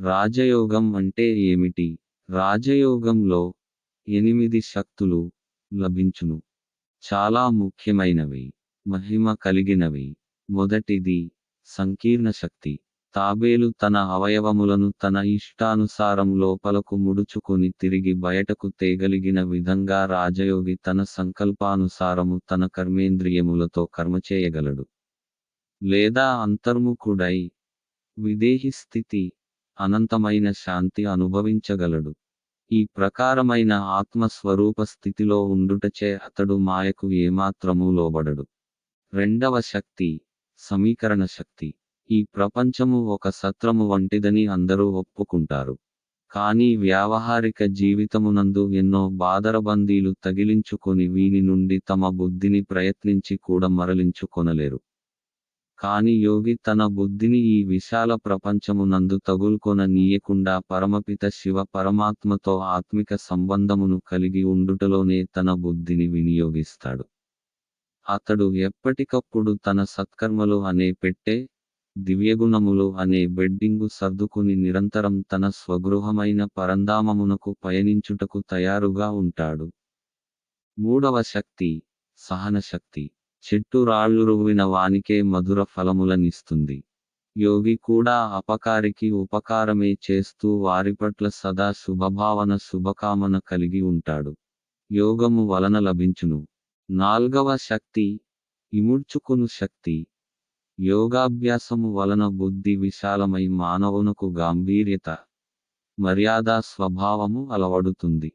రాజయోగం అంటే ఏమిటి? రాజయోగంలో ఎనిమిది శక్తులు లభించును. చాలా ముఖ్యమైనవి. మహిమ కలిగినవి. మొదటిది సంకీర్ణ శక్తి. తాబేలు తన అవయవములను తన ఇష్టానుసారం లోపలకు ముడుచుకొని తిరిగి బయటకు తేగలిగిన విధంగా రాజయోగి తన సంకల్పానుసారము తన కర్మేంద్రియములతో కర్మ చేయగలడు. లేదా అంతర్ముఖుడై విదేహి స్థితి అనంతమైన శాంతి అనుభవించగలడు. ఈ ప్రకారమైన ఆత్మస్వరూప స్థితిలో ఉండుటచే అతడు మాయకు ఏమాత్రము లోబడడు. రెండవ శక్తి సమీకరణ శక్తి. ఈ ప్రపంచము ఒక సత్రము వంటిదని అందరూ ఒప్పుకుంటారు. కానీ వ్యావహారిక జీవితమునందు ఎన్నో బాదరబందీలు తగిలించుకొని వీని నుండి తమ బుద్ధిని ప్రయత్నించి కూడా మరలించుకొనలేరు. కాని యోగి తన బుద్ధిని ఈ విశాల ప్రపంచమునందు తగులుకొన నీయకుండా పరమపిత శివ పరమాత్మతో ఆత్మిక సంబంధమును కలిగి ఉండుటలోనే తన బుద్ధిని వినియోగిస్తాడు. అతడు ఎప్పటికప్పుడు తన సత్కర్మలు అనే పెట్టే దివ్యగుణములు అనే బెడ్డింగు సర్దుకుని నిరంతరం తన స్వగృహమైన పరంధామమునకు పయనించుటకు తయారుగా ఉంటాడు. మూడవ శక్తి సహన శక్తి చెట్టు రాళ్ళురువిన వానికే మధుర ఫలములనిస్తుంది. యోగి కూడా అపకారికి ఉపకారమే చేస్తూ వారి పట్ల సదా శుభభావన శుభకామన కలిగి ఉంటాడు. యోగము వలన లభించును. నాల్గవ శక్తి ఇముడ్చుకును శక్తి. యోగాభ్యాసము వలన బుద్ధి విశాలమై మానవునకు గాంభీర్యత మర్యాద స్వభావము అలవడుతుంది.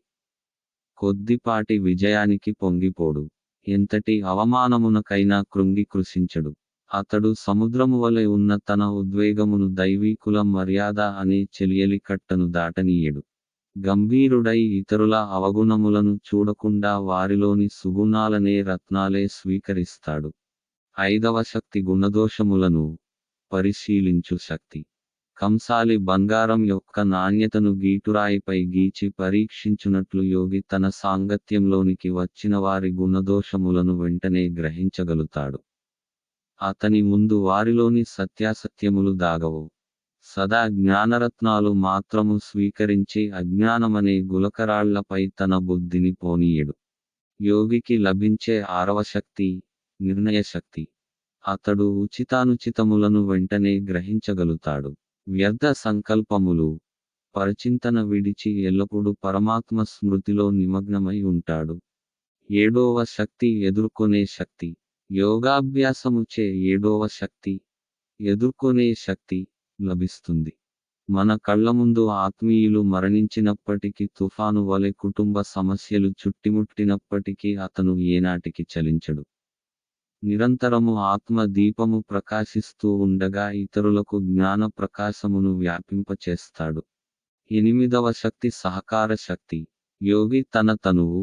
కొద్దిపాటి విజయానికి పొంగిపోడు. ఎంతటి అవమానమునకైనా కృంగి కృషించడు అతడు సముద్రము వలె ఉన్న తన ఉద్వేగమును దైవీకుల మర్యాద అనే చెలియలి కట్టను దాటనీయడు. గంభీరుడై ఇతరుల అవగుణములను చూడకుండా వారిలోని సుగుణాలనే రత్నాలే స్వీకరిస్తాడు. ఐదవ శక్తి గుణదోషములను పరిశీలించు శక్తి. కంసాలి బంగారం యొక్క నాణ్యతను గీటురాయిపై గీచి పరీక్షించునట్లు యోగి తన సాంగత్యంలోనికి వచ్చిన వారి గుణదోషములను వెంటనే గ్రహించగలుగుతాడు. అతని ముందు వారిలోని సత్యాసత్యములు దాగవు. సదా జ్ఞానరత్నాలు మాత్రము స్వీకరించి అజ్ఞానమనే గులకరాళ్ళపై తన బుద్ధిని పోనీయడు. యోగికి లభించే ఆరవ శక్తి నిర్ణయశక్తి అతడు ఉచితానుచితములను వెంటనే గ్రహించగలుగుతాడు. వ్యర్థ సంకల్పములు పరచింతన విడిచి ఎల్లప్పుడూ పరమాత్మ స్మృతిలో నిమగ్నమై ఉంటాడు. ఏడవ శక్తి ఎదుర్కొనే శక్తి. యోగాభ్యాసముచే ఏడవ శక్తి ఎదుర్కొనే శక్తి లభిస్తుంది. మన కళ్ళ ముందు ఆత్మీయులు మరణించినప్పటికీ తుఫాను వలె కుటుంబ సమస్యలు చుట్టిముట్టినప్పటికీ అతను ఏనాటికి చలించడు. నిరంతరము ఆత్మ దీపము ప్రకాశిస్తూ ఉండగా ఇతరులకు జ్ఞాన ప్రకాశమును వ్యాపింపచేస్తాడు. ఎనిమిదవ శక్తి సహకార శక్తి. యోగి తన తనువు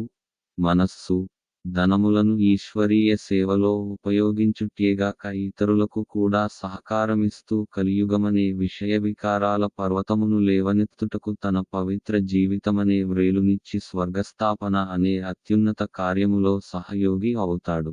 మనస్సు ధనములను ఈశ్వరీయ సేవలో ఉపయోగించుటేగాక ఇతరులకు కూడా సహకారమిస్తూ కలియుగమనే విషయ వికారాల పర్వతమును లేవనెత్తుటకు తన పవిత్ర జీవితమనే వ్రేలునిచ్చి స్వర్గస్థాపన అనే అత్యున్నత కార్యములో సహయోగి అవుతాడు.